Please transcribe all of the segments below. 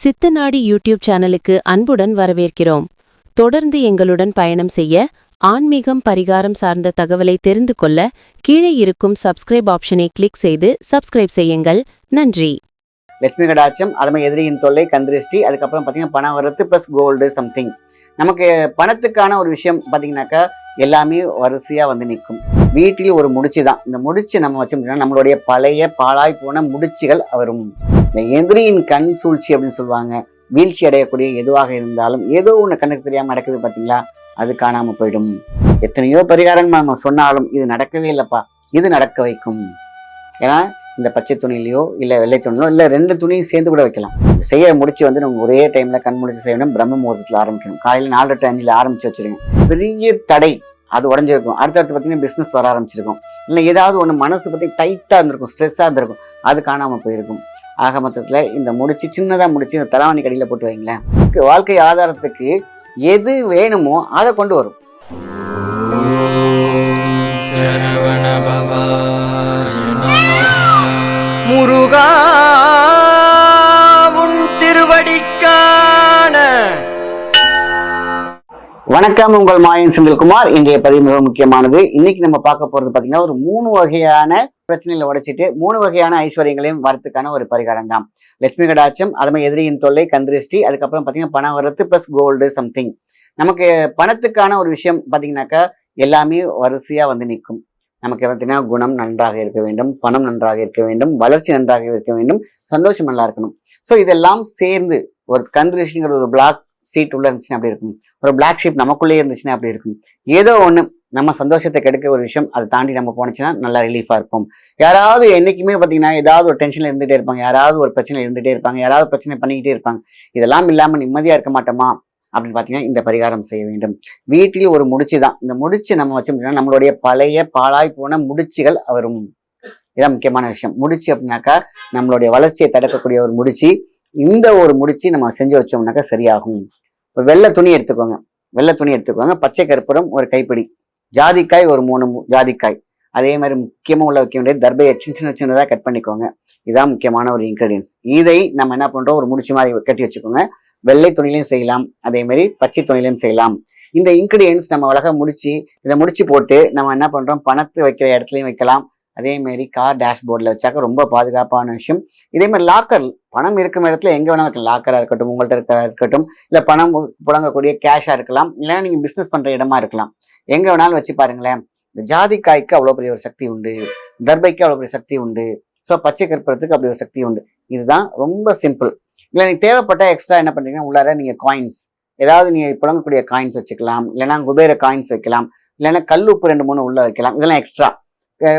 சித்தநாடி YouTube சேனலுக்கு அன்புடன் வரவேற்கிறோம். தொடர்ந்து எங்களுடன் பயணம் செய்ய ஆன்மீகம் பரிகாரம் சார்ந்த தகவலை தெரிந்து கொள்ள கீழே இருக்கும் சப்ஸ்கிரைப் ஆப்ஷனை கிளிக் செய்து சப்ஸ்கிரைப் செய்யுங்கள். நன்றி. லட்சுமி கடாட்சம் அது மாதிரி எதிரியின் தொல்லை கந்திருஷ்டி அதுக்கப்புறம் பார்த்தீங்கன்னா பணம் வரத்து ப்ளஸ் கோல்டு சம்திங் நமக்கு பணத்துக்கான ஒரு விஷயம் பார்த்தீங்கன்னாக்கா எல்லாமே வரிசையாக வந்து நிற்கும். வீட்டில் ஒரு முடிச்சு தான் இந்த முடிச்சு நம்ம வச்சோம்னா நம்மளுடைய பழைய பாழாய் போன முடிச்சுகள் வரும் இந்த எதிரியின் கண் சூழ்ச்சி அப்படின்னு சொல்லுவாங்க. வீழ்ச்சி அடையக்கூடிய எதுவாக இருந்தாலும் ஏதோ ஒன்று கண்ணுக்கு தெரியாமல் நடக்குது பார்த்தீங்களா அது காணாமல் போயிடும். எத்தனையோ பரிகாரம் நம்ம சொன்னாலும் இது நடக்கவே இல்லைப்பா. இது நடக்க வைக்கும். ஏன்னா இந்த பச்சை துணிலையோ இல்லை வெள்ளை துணிலோ இல்லை ரெண்டு துணியும் சேர்ந்து கூட வைக்கலாம். செய்ய முடிச்சு வந்து நம்ம ஒரே டைம்ல கண் முடிச்சு செய்யணும் பிரம்ம முகூர்த்தத்தில் ஆரம்பிக்கணும். காலையில் நாலு டு அஞ்சில் ஆரம்பிச்சு வச்சிருங்க. பெரிய தடை. அது உடஞ்சிருக்கும். அடுத்தடுத்து பார்த்தீங்கன்னா பிஸ்னஸ் வர ஆரம்பிச்சிருக்கும். இல்லை ஏதாவது ஒன்று மனசு பற்றி டைட்டாக இருந்திருக்கும் ஸ்ட்ரெஸ்ஸாக இருந்திருக்கும். அது காணாமல் போயிருக்கும். ஆக மொத்தத்தில் இந்த முடிச்சு சின்னதாக முடிச்சு இந்த தலவாணி கடியில் போட்டு வைங்களேன். வாழ்க்கை ஆதாரத்துக்கு எது வேணுமோ அதை கொண்டு வரும். முருகா வணக்கம் உங்கள் மாயன் செந்தில்குமார். இன்றைய பதிவு மிக முக்கியமானது. இன்னைக்கு நம்ம பார்க்க போறது பாத்தீங்கன்னா ஒரு மூணு வகையான பிரச்சனைகளை உடைச்சிட்டு மூணு வகையான ஐஸ்வர்யங்களையும் வரத்துக்கான ஒரு பரிகாரம் தான். லட்சுமி கடாட்சம் அது மாதிரி எதிரியின் தொல்லை கந்திருஷ்டி அதுக்கப்புறம் பாத்தீங்கன்னா பணம் வரத்து பிளஸ் கோல்டு சம்திங் நமக்கு பணத்துக்கான ஒரு விஷயம் பாத்தீங்கன்னாக்கா எல்லாமே வரிசையா வந்து நிற்கும் நமக்கு பார்த்தீங்கன்னா குணம் நன்றாக இருக்க வேண்டும் பணம் நன்றாக இருக்க வேண்டும் வளர்ச்சி நன்றாக இருக்க வேண்டும் சந்தோஷம் நல்லா இருக்கணும். ஸோ இதெல்லாம் சேர்ந்து ஒரு கந்திருஷ்டிங்கிற ஒரு பிளாக் சீட் உள்ள இருந்துச்சுன்னா அப்படி இருக்கும்? ஒரு பிளாக் ஷீப் நமக்குள்ளேயே இருந்துச்சுன்னா அப்படி இருக்கும்? ஏதோ ஒன்று நம்ம சந்தோஷத்தை கெடுக்க ஒரு விஷயம் அதை தாண்டி நம்ம போனச்சுன்னா நல்லா ரிலீஃபாக இருப்போம் யாராவது என்றைக்குமே பார்த்தீங்கன்னா ஏதாவது ஒரு டென்ஷனில் இருந்துகிட்டே இருப்பாங்க. யாராவது ஒரு பிரச்சனை இருந்துகிட்டே இருப்பாங்க. யாராவது பிரச்சனை பண்ணிக்கிட்டே இருப்பாங்க. இதெல்லாம் இல்லாமல் நிம்மதியாக இருக்க மாட்டோமா? அப்படின்னு பார்த்தீங்கன்னா இந்த பரிகாரம் செய்ய வேண்டும். வீட்டில் ஒரு முடிச்சு தான். இந்த முடிச்சு நம்ம வச்சோம்னா நம்மளுடைய பழைய பாழாய் போன முடிச்சுகள் வரும் இதான் முக்கியமான விஷயம். முடிச்சு அப்படின்னாக்கா நம்மளுடைய வளர்ச்சியை தடுக்கக்கூடிய ஒரு முடிச்சு. இந்த ஒரு முடிச்சு நம்ம செஞ்சு வச்சோம்னாக்கா சரியாகும். வெள்ளை துணி எடுத்துக்கோங்க. வெள்ளை துணி எடுத்துக்கோங்க. பச்சை கற்பூரம் ஒரு கைப்பிடி. ஜாதிக்காய் ஒரு மூணு ஜாதிக்காய். அதே மாதிரி முக்கியமாக உள்ள வைக்க வேண்டிய தர்பையை சின்ன சின்ன சின்னதாக கட் பண்ணிக்கோங்க. இதுதான் முக்கியமான ஒரு இன்க்ரீடியன்ஸ் இதை நம்ம என்ன பண்ணுறோம் ஒரு முடிச்சு மாதிரி கட்டி வச்சுக்கோங்க. வெள்ளை துணிலையும் செய்யலாம். அதே மாதிரி பச்சை துணிலையும் செய்யலாம். இந்த இன்க்ரீடியன்ஸ் நம்ம உலக முடிச்சு இதை முடிச்சு போட்டு நம்ம என்ன பண்ணுறோம் பணத்தை வைக்கிற இடத்துலையும் வைக்கலாம். அதே மாதிரி கார் டேஷ்போர்டில் வச்சாக்க ரொம்ப பாதுகாப்பான விஷயம். இதே மாதிரி லாக்கர் பணம் இருக்கும் இடத்துல எங்கே வேணாலும் வைக்கலாம் லாக்கராக இருக்கட்டும் உங்கள்கிட்ட இருக்கிறதா இருக்கட்டும் இல்லை பணம் புழங்கக்கூடிய கேஷாக இருக்கலாம். இல்லைன்னா நீங்கள் பிஸ்னஸ் பண்ணுற இடமா இருக்கலாம். எங்கே வேணாலும் வச்சு பாருங்களேன். இந்த ஜாதிக்காய்க்கு அவ்வளோ பெரிய ஒரு சக்தி உண்டு. தர்பைக்கு அவ்வளோ பெரிய சக்தி உண்டு. ஸோ பச்சை கற்பூரத்துக்கு அப்படி ஒரு சக்தி உண்டு. இதுதான் ரொம்ப சிம்பிள் இல்லை நீங்கள் தேவைப்பட்ட எக்ஸ்ட்ரா என்ன பண்ணுறீங்கன்னா உள்ளார நீங்கள் காயின்ஸ் ஏதாவது நீங்கள் புழங்கக்கூடிய காயின்ஸ் வச்சுக்கலாம். இல்லைன்னா குபேர காயின்ஸ் வைக்கலாம். இல்லைன்னா கல் உப்பு ரெண்டு மூணு உள்ளே வைக்கலாம். இதெல்லாம் எக்ஸ்ட்ரா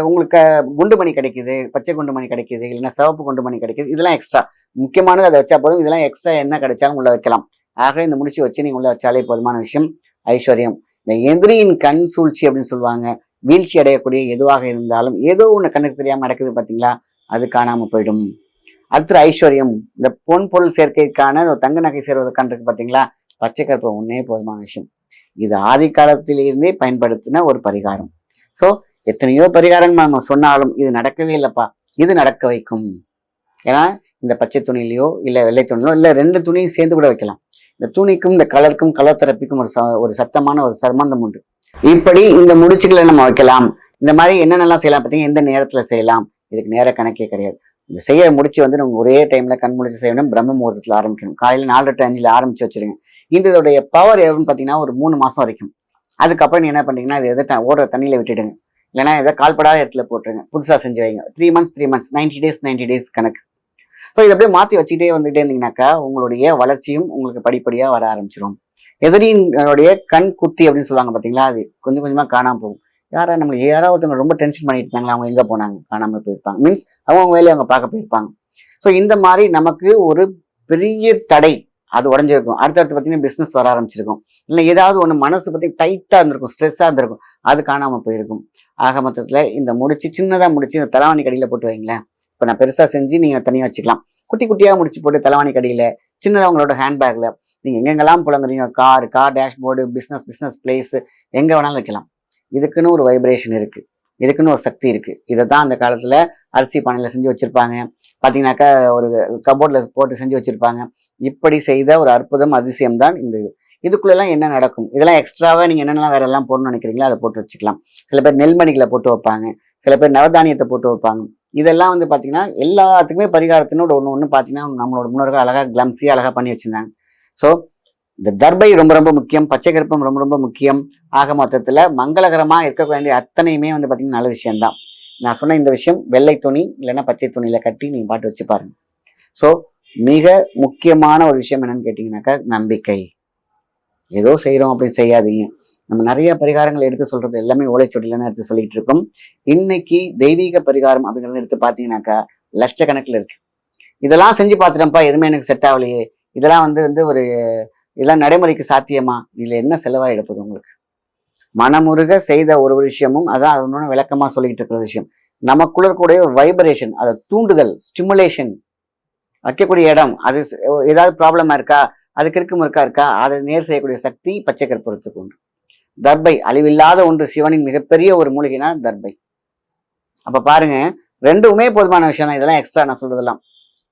உங்களுக்கு குண்டு மணி கிடைக்குது பச்சை குண்டு மணி கிடைக்குது இல்லைன்னா சிவப்பு குண்டு மணி கிடைக்குது இதெல்லாம் எக்ஸ்ட்ரா முக்கியமானது அதை வச்சா போதும். இதெல்லாம் எக்ஸ்ட்ரா என்ன கிடைச்சாலும் உள்ள வைக்கலாம். ஆக இந்த முடிச்சு வச்சு நீங்கள் உள்ள வச்சாலே போதுமான விஷயம். ஐஸ்வர்யம். இந்த எதிரியின் கண் சூழ்ச்சி அப்படின்னு சொல்லுவாங்க. வீழ்ச்சி அடையக்கூடிய எதுவாக இருந்தாலும் ஏதோ ஒன்று கண்ணுக்கு தெரியாமல் நடக்குது பார்த்தீங்களா அது காணாமல் போயிடும். அடுத்து ஐஸ்வர்யம். இந்த பொன் பொருள் சேர்க்கைக்கான ஒரு தங்க நகை சேர்வதற்கான இருக்கு பார்த்தீங்களா பச்சை கற்பூரம் ஒன்றே போதுமான விஷயம். இது ஆதி காலத்திலிருந்தே பயன்படுத்தின ஒரு பரிகாரம். ஸோ எத்தனையோ பரிகாரம் நம்ம சொன்னாலும் இது நடக்கவே இல்லைப்பா. இது நடக்க வைக்கும். ஏன்னா இந்த பச்சை துணிலையோ இல்லை வெள்ளை துணியிலோ இல்லை ரெண்டு துணியும் சேர்ந்து கூட வைக்கலாம். இந்த துணிக்கும் இந்த கலருக்கும் கலர் தெரப்பிக்கும் ஒரு ச- ஒரு சத்தமான ஒரு சம்பந்தம் உண்டு. இப்படி இந்த முடிச்சுகளை நம்ம வைக்கலாம். இந்த மாதிரி என்னென்னலாம் செய்யலாம் பார்த்தீங்கன்னா எந்த நேரத்தில் செய்யலாம்? இதுக்கு நேர கணக்கே கிடையாது. இந்த செய்ய முடிச்சு வந்து நம்ம ஒரே டைம்ல கண் முடிச்சு செய்யணும் பிரம்ம முகூர்த்தத்தில் ஆரம்பிக்கணும். காலையில் நாலு டு அஞ்சில் ஆரம்பிச்சு வச்சிருங்க. இந்த இதோடைய பவர் எவ்வளோன்னு பார்த்தீங்கன்னா ஒரு மூணு மாதம் வரைக்கும். அதுக்கப்புறம் நீ என்ன பண்ணுறீங்கன்னா இது எதை த- ஓடுற தண்ணியில் விட்டுடுங்க. இல்லைனா ஏதாவது கால்படாத இடத்துல போட்டுருங்க. புதுசாக செஞ்சு வைங்க. Three months three months ninety days ninety days கணக்கு. ஸோ இதை அப்படியே மாற்றி வச்சுக்கிட்டே வந்துகிட்டே இருந்தீங்கன்னாக்கா உங்களுடைய வளர்ச்சியும் உங்களுக்கு படிப்படியாக வர ஆரம்பிச்சிடும் எதிரியினுடைய கண் குத்தி அப்படின்னு சொல்லுவாங்க பார்த்தீங்களா அது கொஞ்சம் கொஞ்சமாக காணாம போகும். யாரா நம்ம யாராவது ஒருத்தவங்க ரொம்ப டென்ஷன் பண்ணிட்டு இருந்தாங்களா அவங்க எங்கே போனாங்க காணாம போயிருப்பாங்க. மீன்ஸ் அவங்க வேலையை அவங்க பார்க்க போயிருப்பாங்க. ஸோ இந்த மாதிரி நமக்கு ஒரு பெரிய தடை அது உடஞ்சிருக்கும். அடுத்தடுத்து பார்த்தீங்கன்னா பிஸ்னஸ் வர ஆரம்பிச்சிருக்கும். இல்லை ஏதாவது ஒன்று மனசு பற்றி டைட்டாக இருந்திருக்கும் ஸ்ட்ரெஸ்ஸாக இருந்திருக்கும். அது காணாமல் போயிருக்கும். ஆக மொத்தத்தில் இந்த முடிச்சு சின்னதாக முடிச்சு இந்த தலைவாணி கடியில் போட்டு வைங்களேன். இப்போ நான் பெருசாக செஞ்சு நீங்கள் தனியாக வச்சுக்கலாம். குட்டி குட்டியாக முடிச்சு போட்டு தலைவாணி கடியில் சின்னதாக உங்களோட ஹேண்ட்பேக்கில் நீங்கள் எங்கெங்கெல்லாம் புலங்குறீங்க car car dashboard business business place எங்கே வேணாலும் வைக்கலாம். இதுக்குன்னு ஒரு வைப்ரேஷன் இருக்குது இதுக்குன்னு ஒரு சக்தி இருக்குது இதை தான் அந்த காலத்தில் அரிசி பானையில் செஞ்சு வச்சுருப்பாங்க. பார்த்தீங்கன்னாக்கா ஒரு கபோர்டில் போட்டு செஞ்சு வச்சுருப்பாங்க. இப்படி செய்த ஒரு அற்புதம் அதிசயம் தான் இந்த இது. இதுக்குள்ளெல்லாம் என்ன நடக்கும்? இதெல்லாம் எக்ஸ்ட்ராவாக நீங்கள் என்னென்னலாம் வேற எல்லாம் போடணும்னு நினைக்கிறீங்களோ அதை போட்டு வச்சுக்கலாம். சில பேர் நெல்மணிகளை போட்டு வைப்பாங்க. சில பேர் நவதானியத்தை போட்டு வைப்பாங்க. இதெல்லாம் வந்து பார்த்தீங்கன்னா எல்லாத்துக்குமே பரிகாரத்தினோட ஒன்று ஒன்று பார்த்தீங்கன்னா நம்மளோட முன்னோர்கள் அழகாக கிளம்ஸியாக அழகாக பண்ணி வச்சிருந்தாங்க. ஸோ இந்த தர்பை ரொம்ப ரொம்ப முக்கியம் பச்சை கருப்பம் ரொம்ப ரொம்ப முக்கியம். ஆக மொத்தத்தில் மங்களகரமாக இருக்க வேண்டிய அத்தனையுமே வந்து பார்த்திங்கன்னா நல்ல விஷயம்தான். நான் சொன்ன இந்த விஷயம் வெள்ளை துணி இல்லைன்னா பச்சை துணியில் கட்டி நீங்கள் பாட்டு வச்சு பாருங்கள் ஸோ மிக முக்கியமான ஒரு விஷயம் என்னன்னு கேட்டிங்கனாக்கா நம்பிக்கை. ஏதோ செய்கிறோம் அப்படின்னு செய்யாதீங்க. நம்ம நிறைய பரிகாரங்கள் எடுத்து சொல்றது எல்லாமே ஓலைச்சொடியில எடுத்து சொல்லிட்டு இருக்கோம். இன்னைக்கு தெய்வீக பரிகாரம் அப்படிங்கிறத எடுத்து பார்த்தீங்கன்னாக்கா லட்சக்கணக்கில் இருக்கு. இதெல்லாம் செஞ்சு பார்த்துட்டேன்ப்பா எதுவுமே எனக்கு செட் ஆகலையே. இதெல்லாம் வந்து வந்து ஒரு இதெல்லாம் நடைமுறைக்கு சாத்தியமா? இதில் என்ன செலவாயிட எடுப்பது உங்களுக்கு? மனமுருக செய்த ஒரு விஷயமும் அதான் அது ஒன்று விளக்கமா சொல்லிட்டு இருக்கிற விஷயம். நமக்குள்ள கூட ஒரு வைப்ரேஷன் அதை தூண்டுதல் ஸ்டிமுலேஷன் வைக்கக்கூடிய இடம் அது ஏதாவது ப்ராப்ளமாக இருக்கா? அதுக்கு இருக்கும் இருக்கா இருக்கா? அதை நேர் செய்யக்கூடிய சக்தி பச்சை கற்பூரத்துக்கு உண்டு. தர்பை அழிவில்லாத ஒன்று சிவனின் மிகப்பெரிய ஒரு மூலிகைனா தர்பை. அப்போ பாருங்க ரெண்டுமே போதுமான விஷயம் தான் இதெல்லாம் எக்ஸ்ட்ரா நான் சொல்றதெல்லாம்.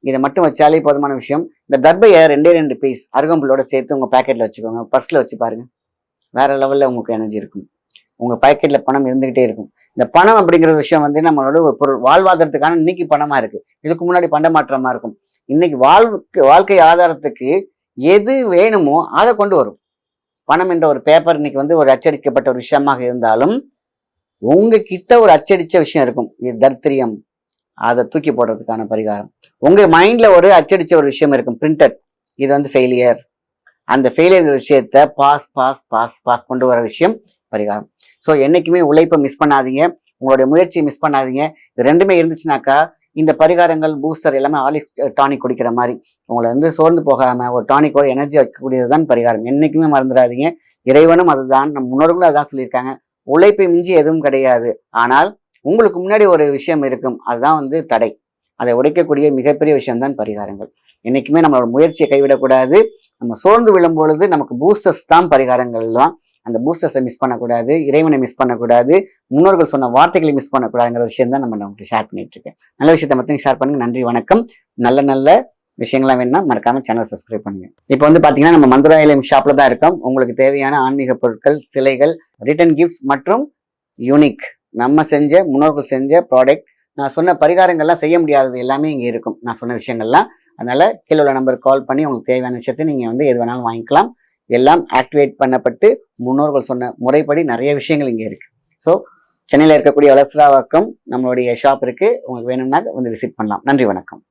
இதை மட்டும் வச்சாலே போதுமான விஷயம். இந்த தர்பையை ரெண்டே ரெண்டு பீஸ் அருகம்புல்லோட சேர்த்து உங்கள் பேக்கெட்டில் வச்சுக்கோங்க. பர்ஸில் வச்சு பாருங்க. வேற லெவலில் உங்களுக்கு எனர்ஜி இருக்கும். உங்கள் பேக்கெட்டில் பணம் இருந்துகிட்டே இருக்கும். இந்த பணம் அப்படிங்கிற விஷயம் வந்து நம்மளோட ஒரு பொருள் வாழ்வாதாரத்துக்கான இன்னைக்கு பணமாக இருக்குது இதுக்கு முன்னாடி பண்டமாற்றமா இருக்கும். இன்னைக்கு வாழ்வுக்கு வாழ்க்கை ஆதாரத்துக்கு எது வேணுமோ அதை கொண்டு வரும். பணம் என்ற ஒரு பேப்பர் இன்னைக்கு வந்து ஒரு அச்சடிக்கப்பட்ட ஒரு விஷயமாக இருந்தாலும் உங்ககிட்ட ஒரு அச்சடித்த விஷயம் இருக்கும். இது தர்த்திரியம். அதை தூக்கி போடுறதுக்கான பரிகாரம். உங்கள் மைண்டில் ஒரு அச்சடித்த ஒரு விஷயம் இருக்கும். பிரிண்டட் இது வந்து ஃபெயிலியர் அந்த ஃபெயிலியர் விஷயத்த பாஸ் பாஸ் பாஸ் பாஸ் கொண்டு வர விஷயம் பரிகாரம். ஸோ என்னைக்குமே உழைப்பை மிஸ் பண்ணாதீங்க. உங்களுடைய முயற்சியை மிஸ் பண்ணாதீங்க. இது ரெண்டுமே இருந்துச்சுனாக்கா இந்த பரிகாரங்கள் பூஸ்டர் எல்லாமே ஆலிக்ஸ் டானிக் குடிக்கிற மாதிரி. உங்களை வந்து சோர்ந்து போகாமல் ஒரு டானிக்கோட எனர்ஜி வைக்கக்கூடியது தான் பரிகாரம். என்றைக்குமே மறந்துடாதீங்க. இறைவனும் அதுதான். நம் முன்னோர்களும் அதான் சொல்லியிருக்காங்க. உழைப்பை மிஞ்சி எதுவும் கிடையாது. ஆனால் உங்களுக்கு முன்னாடி ஒரு விஷயம் இருக்கும். அதுதான் வந்து தடை. அதை உடைக்கக்கூடிய மிகப்பெரிய விஷயம் தான் பரிகாரங்கள். என்றைக்குமே நம்மளோட முயற்சியை கைவிடக்கூடாது. நம்ம சோர்ந்து விழும் பொழுது நமக்கு பூஸ்டர்ஸ் தான் பரிகாரங்கள் தான் அந்த பூஸ்டர்ஸை மிஸ் பண்ணக்கூடாது இறைவனை மிஸ் பண்ணக்கூடாது முன்னோர்கள் சொன்ன வார்த்தைகளை மிஸ் பண்ணக்கூடாதுங்கிற விஷயம் தான் நம்ம நமக்கு ஷேர் பண்ணிட்டு இருக்கேன். நல்ல விஷயத்தை மட்டும் ஷேர் பண்ணுங்க. நன்றி வணக்கம். நல்ல நல்ல விஷயங்கள்லாம் வேணும்னா மறக்காம சேனல் சப்ஸ்கிரைப் பண்ணுங்க. இப்போ வந்து பாத்தீங்கன்னா நம்ம மந்துராயிலம் ஷாப்ல தான் இருக்கோம். உங்களுக்கு தேவையான ஆன்மீக பொருட்கள் சிலைகள் ரிட்டர்ன் கிஃப்ட்ஸ் மற்றும் யூனிக் நம்ம செஞ்ச முன்னோர்கள் செஞ்ச ப்ராடக்ட் நான் சொன்ன பரிகாரங்கள்லாம் செய்ய முடியாதது எல்லாமே இங்கே இருக்கும். நான் சொன்ன விஷயங்கள்லாம். அதனால கீழே உள்ள நம்பருக்கு கால் பண்ணி உங்களுக்கு தேவையான விஷயத்தை நீங்கள் வந்து எது வேணாலும் வாங்கிக்கலாம். எல்லாம் ஆக்டிவேட் பண்ணப்பட்டு முன்னோர்கள் சொன்ன முறைப்படி நிறைய விஷயங்கள் இங்கே இருக்குது ஸோ சென்னையில் இருக்கக்கூடிய வளசராவாக்கம் நம்மளுடைய ஷாப் இருக்கு. உங்களுக்கு வேணும்னா வந்து விசிட் பண்ணலாம். நன்றி வணக்கம்.